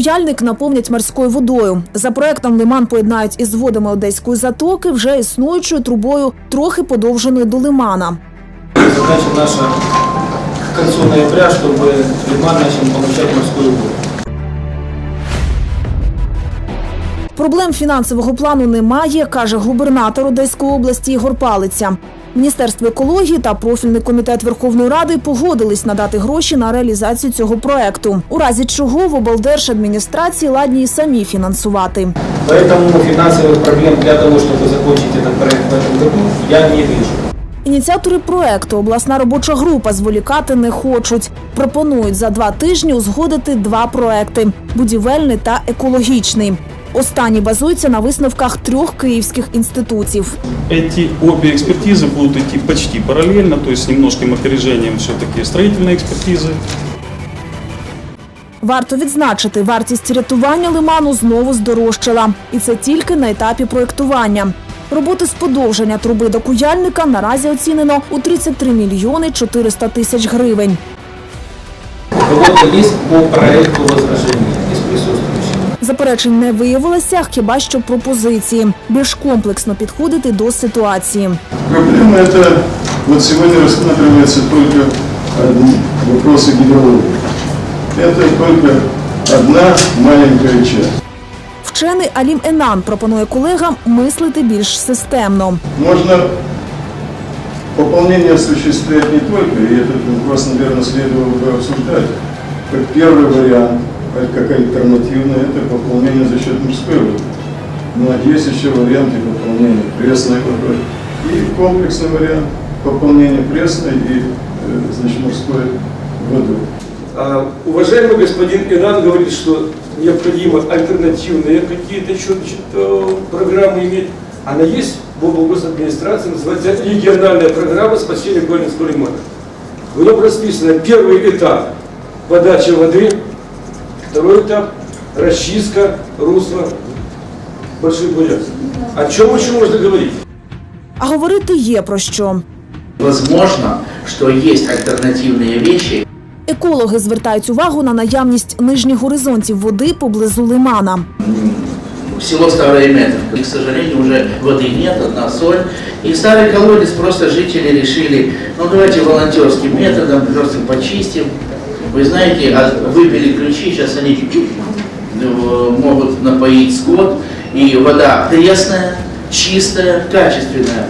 Куяльник наповнять морською водою. За проектом лиман поєднають із водами Одеської затоки, вже існуючою трубою, трохи подовженою до лимана. Задача наша к концу ноября, чтобы лиман начал получать морскую воду. Проблем фінансового плану немає, каже губернатор Одеської області Ігор Палиця. Міністерство екології та профільний комітет Верховної Ради погодились надати гроші на реалізацію цього проекту, у разі чого в облдержадміністрації ладні й самі фінансувати. Поэтому финансовых проблем для того, чтобы закончить этот проект в этом году, я не вижу. Ініціатори проекту обласна робоча група зволікати не хочуть. Пропонують за два тижні узгодити два проекти будівельний та екологічний. Останній базується на висновках трьох київських інститутів. Эти обе экспертизы будут идти почти параллельно, то есть с немножким опережением все-таки строительной экспертизы. Варто відзначити, вартість рятування лиману знову здорожчала. І це тільки на етапі проєктування. Роботи з подовження труби до куяльника наразі оцінено у 33 мільйони 400 тисяч гривень. У кого-то есть по проекту возражения из присутствующих? Заперечень не виявилося, хіба що пропозиції більш комплексно підходити до ситуації. Проблема это, вот сегодня рассматривается только одни вопросы гидрологии. Это только одна маленькая часть. Вчений Алім Енан пропонує колегам мислити більш системно. Можно пополнение осуществлять не только, и этот вопрос, наверное, следовало бы обсуждать, как первый вариант, а Как альтернативный, это пополнение за счет морской воды. Но есть еще варианты пополнения пресной водой. И комплексный вариант пополнения пресной и э, значит, морской водой. А, Уважаемый господин Инан говорит, что необходимо альтернативные какие-то значит, программы иметь. Она есть в администрации, называется региональная программа спасения Голенского лимана. В нем расписано первый этап подача воды, второй этап расчистка русла Большой Бурятии. О чем еще можно говорить? А говорити є про що. Возможно, что есть альтернативные вещи, Екологи звертають увагу на наявність нижніх горизонтів води поблизу лимана. село Старое Метов. И, к сожалению, уже воды нет, одна соль. И старый колодец просто жители решили, ну давайте волонтерским методом просто почистим. Вы знаете, а выбили ключи, сейчас они э, могут напоить скот. И вода пресная, чистая, качественная.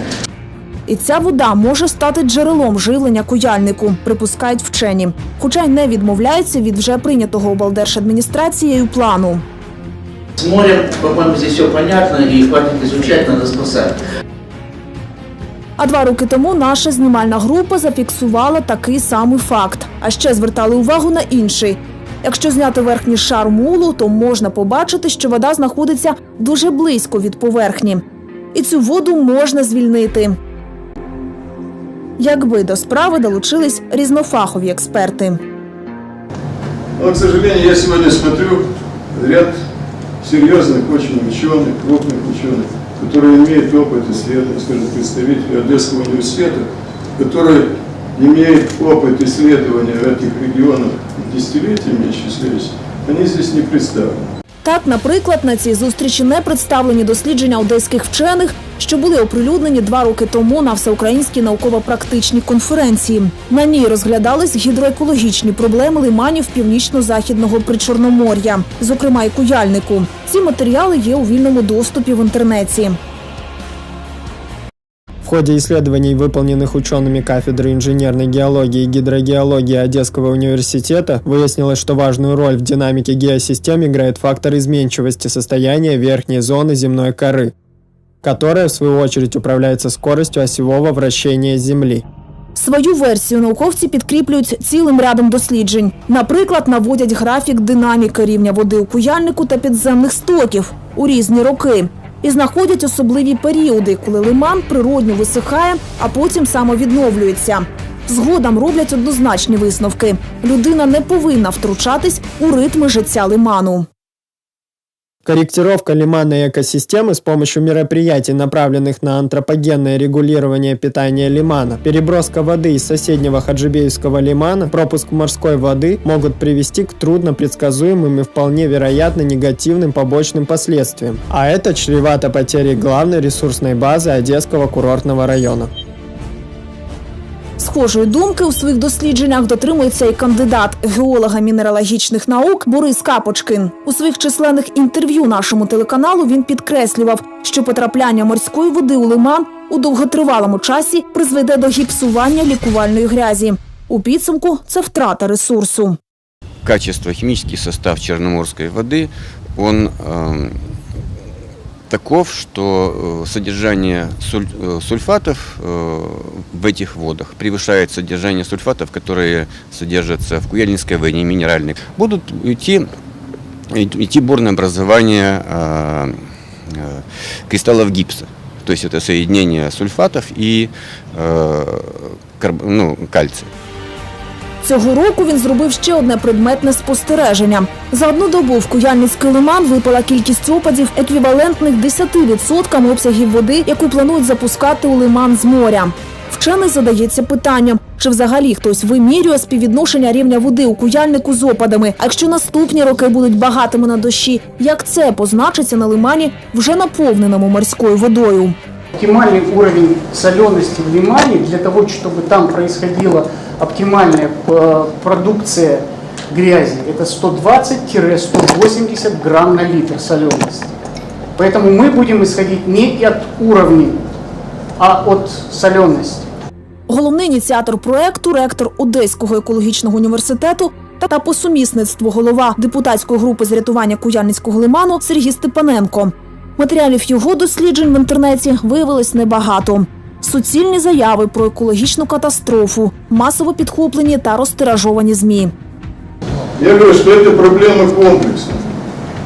І ця вода може стати джерелом живлення куяльнику, припускають вчені. Хоча й не відмовляються від вже прийнятого облдержадміністрацією плану. С морем, по-моему, здесь все понятно и хватит изучать, надо спасать. А два роки тому наша знімальна група зафіксувала такий самий факт. А ще звертали увагу на інший. Якщо зняти верхній шар мулу, то можна побачити, що вода знаходиться дуже близько від поверхні. І цю воду можна звільнити. Якби до справи долучились різнофахові експерти. Но, к сожалению, я сегодня смотрю ряд серьезных очень ученых, крупных ученых, Которые имеют опыт исследования, скажем, представители Одесского университета, которые имеют опыт исследования этих регионах десятилетиями исчисляющиеся, они здесь не представлены. Так, наприклад, на цій зустрічі не представлені дослідження одеських вчених, що були оприлюднені два роки тому на всеукраїнській науково-практичній конференції. На ній розглядались гідроекологічні проблеми лиманів північно-західного причорномор'я, зокрема і куяльнику. Ці матеріали є у вільному доступі в інтернеті. В ходе исследований, выполненных учеными кафедры инженерной геологии и гидрогеологии Одесского университета, выяснилось, что важную роль в динамике геосистем играет фактор изменчивости состояния верхней зоны земной коры, которая, в свою очередь, управляется скоростью осевого вращения Земли. Свою версію науковці підкріплюють цілим рядом досліджень. Наприклад, наводять графік динаміки рівня води у куяльнику та підземних стоків у різні роки. І знаходять особливі періоди, коли лиман природньо висихає, а потім самовідновлюється. Згодом роблять однозначні висновки. Людина не повинна втручатись у ритми життя лиману. Корректировка лиманной экосистемы с помощью мероприятий, направленных на антропогенное регулирование питания лимана, переброска воды из соседнего Хаджибеевского лимана, пропуск морской воды могут привести к трудно предсказуемым и вполне вероятно негативным побочным последствиям. А это чревато потерей главной ресурсной базы Одесского курортного района. Схожої думки у своїх дослідженнях дотримується і кандидат геолога мінералогічних наук Борис Капочкин. У своїх численних інтерв'ю нашому телеканалу він підкреслював, що потрапляння морської води у лиман у довготривалому часі призведе до гіпсування лікувальної грязі. У підсумку це втрата ресурсу. качество, химический состав черноморской воды, он эм, таков, что э, содержание э, сульфатов э, в этих водах превышает содержание сульфатов, которые содержатся в Куяльнинской воде минеральной. Будут идти, идти бурное образование кристаллов гипса. То есть это соединение сульфатов и ну, кальция. Цього року він зробив ще одне предметне спостереження. За одну добу в Куяльницький лиман випала кількість опадів, еквівалентних 10% обсягів води, яку планують запускати у лиман з моря. Вчений задається питанням, чи взагалі хтось вимірює співвідношення рівня води у куяльнику з опадами. А якщо наступні роки будуть багатими на дощі, як це позначиться на лимані, вже наповненому морською водою? Оптимальный уровень солености в лимане для того, чтобы там происходила оптимальная э, продукция грязи, это 120-180 грамм на литр солености. Поэтому мы будем исходить не от уровней, а от солености. Головний ініціатор проекту, ректор Одеського екологічного університету та, та по сумісництву голова депутатської групи з рятування Куяльницького лиману Сергій Степаненко. Матеріалів його досліджень в інтернеті виявилось небагато. Суцільні заяви про екологічну катастрофу, масово підхоплені та розтиражовані змі. Я говорю, что это проблема комплексная.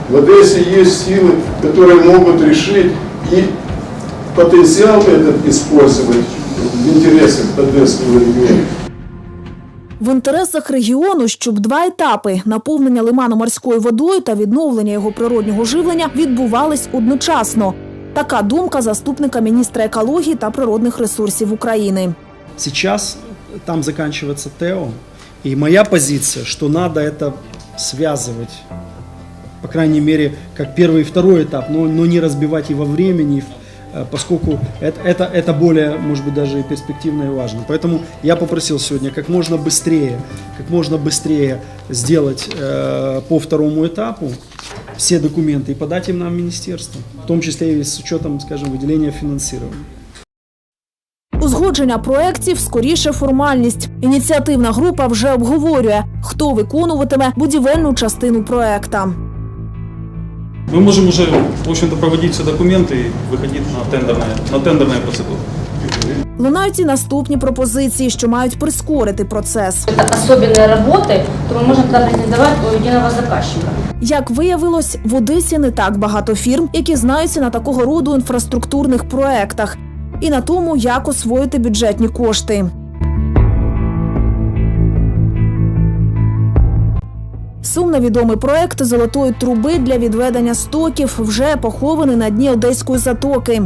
В Одессе есть силы, которые могут решить и потенциал этот использовать в интересах Одесского региона. В інтересах регіону, щоб два етапи наповнення лиману морською водою та відновлення його природнього живлення відбувались одночасно. Така думка заступника міністра екології та природних ресурсів України. Сейчас там заканчивается ТЭО, и моя позиция, что надо это связывать, по крайней мере, как первый и второй этап, но, но не разбивать и во времени, э, поскольку это, это, это более, может быть, даже и перспективно и важно. Поэтому я попросил сегодня как можно быстрее, как можно быстрее сделать э, по второму этапу все документы и подать им нам в министерство, в том числе и с учетом, скажем, выделения финансирования. Узгодження проєктів скоріше формальність. Ініціативна група вже обговорює, хто виконуватиме будівельну частину проекта. Мы можем уже, в общем-то, проводить все документы и выходить на тендерные, на тендерные процедуры. Лунають і наступні пропозиції, що мають прискорити процес. Это особенные работы, то мы можем тогда претендовать у единого заказчика. Як виявилось, в Одесі не так багато фірм, які знаються на такого роду інфраструктурних проектах і на тому, як освоїти бюджетні кошти. Сумно відомий проект золотої труби для відведення стоків вже похований на дні Одеської затоки.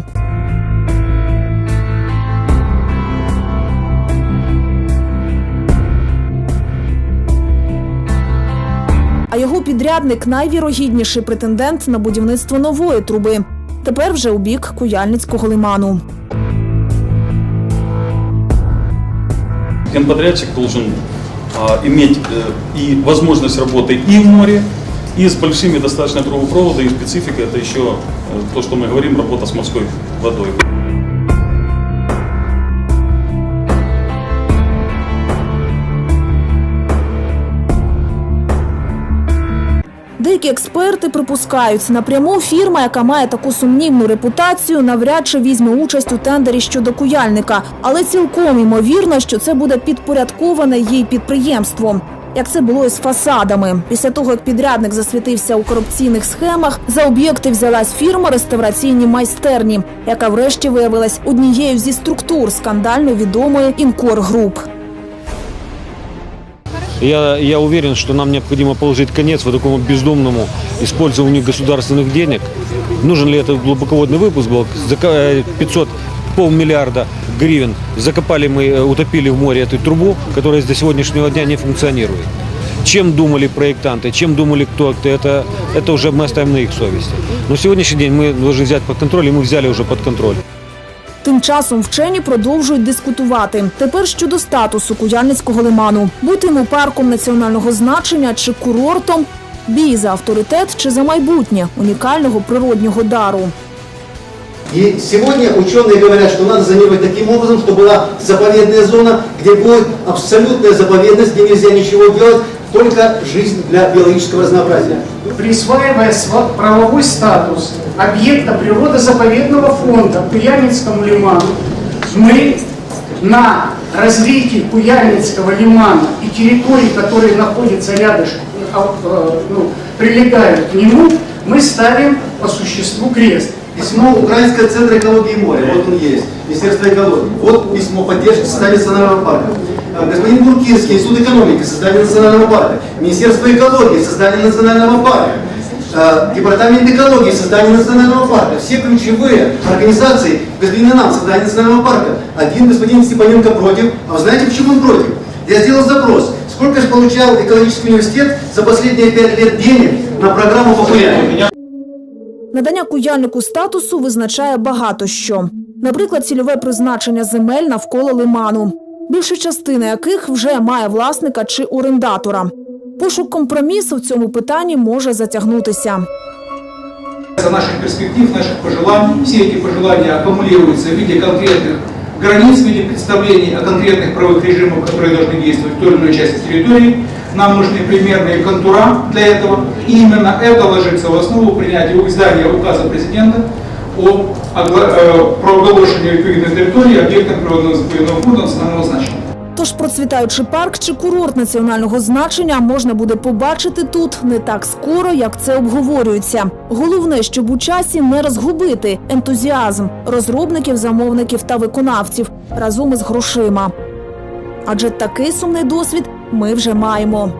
А його підрядник найвірогідніший претендент на будівництво нової труби. Тепер вже у бік Куяльницького лиману. Генподрядчик должен иметь э, и возможность работы и в море, и с большими достаточно трубопроводами, и специфика это еще э, то, что мы говорим, работа с морской водой. Деякі експерти припускають, напряму фірма, яка має таку сумнівну репутацію, навряд чи візьме участь у тендері щодо куяльника, але цілком ймовірно, що це буде підпорядковане їй підприємство. Як це було із фасадами. Після того, як підрядник засвітився у корупційних схемах, за об'єкти взялась фірма реставраційні майстерні, яка врешті виявилась однією зі структур скандально відомої Інкор Груп. Я, я уверен, что нам необходимо положить конец вот такому бездумному использованию государственных денег. Нужен ли это глубоководный выпуск был? Зака- э, 500 полмиллиарда гривен закопали мы, э, утопили в море эту трубу, которая до сегодняшнего дня не функционирует. Чем думали проектанты, чем думали кто-то, это, это уже мы оставим на их совести. Но сегодняшний день мы должны взять под контроль, и мы взяли уже под контроль. Тим часом вчені продовжують дискутувати. Тепер щодо статусу Куяльницького лиману. Бутиму парком національного значення чи курортом, бій за авторитет чи за майбутнє унікального природнього дару. И сегодня ученые говорят, что надо зонировать таким образом, чтобы была заповедная зона, где будет абсолютная заповедность, где нельзя ничего делать, только жизнь для биологического разнообразия. Присваивая сва- правовой статус объекта природозаповедного фонда Куяльницкому лиману, мы на развитии Куяльницкого лимана и территорий, которые находятся рядышком, а, э, ну, прилегают к нему, мы ставим по существу крест. Письмо Украинского центра экологии и моря, вот он есть, Министерство экологии. Вот письмо поддержки создания национального парка. А, Господин Буркинский, Институт экономики, создание национального парка. Министерство экологии, создание национального парка. А, Департамент экологии, создание национального парка. Все ключевые организации, господин нам, создание национального парка. Один господин Степаненко против. А вы знаете, почему он против? Я сделал запрос. Сколько же получал экологический университет за последние пять лет денег на программу по Куяльнику? Надання куяльнику статусу визначає багато що. Наприклад, цільове призначення земель навколо лиману, більша частина яких вже має власника чи орендатора. Пошук компромісу в цьому питанні може затягнутися. За наших перспектив, наших пожеланий, все эти пожелания аккумулируются в виде конкретных границ, в виде представлений о конкретных правовых режимах, которые должны действовать в той или иной части территории. Нам нужны примерные контура для этого. И именно это ложится в основу принятия издания указа президента о огла- э, проголошению відповідної території об'єктом природного заповідного фонду національного значення. Тож процвітаючий парк чи курорт національного значення можна буде побачити тут не так скоро, як це обговорюється. Головне, щоб у часі не розгубити ентузіазм розробників, замовників та виконавців разом із грошима. Адже такий сумний досвід ми вже маємо.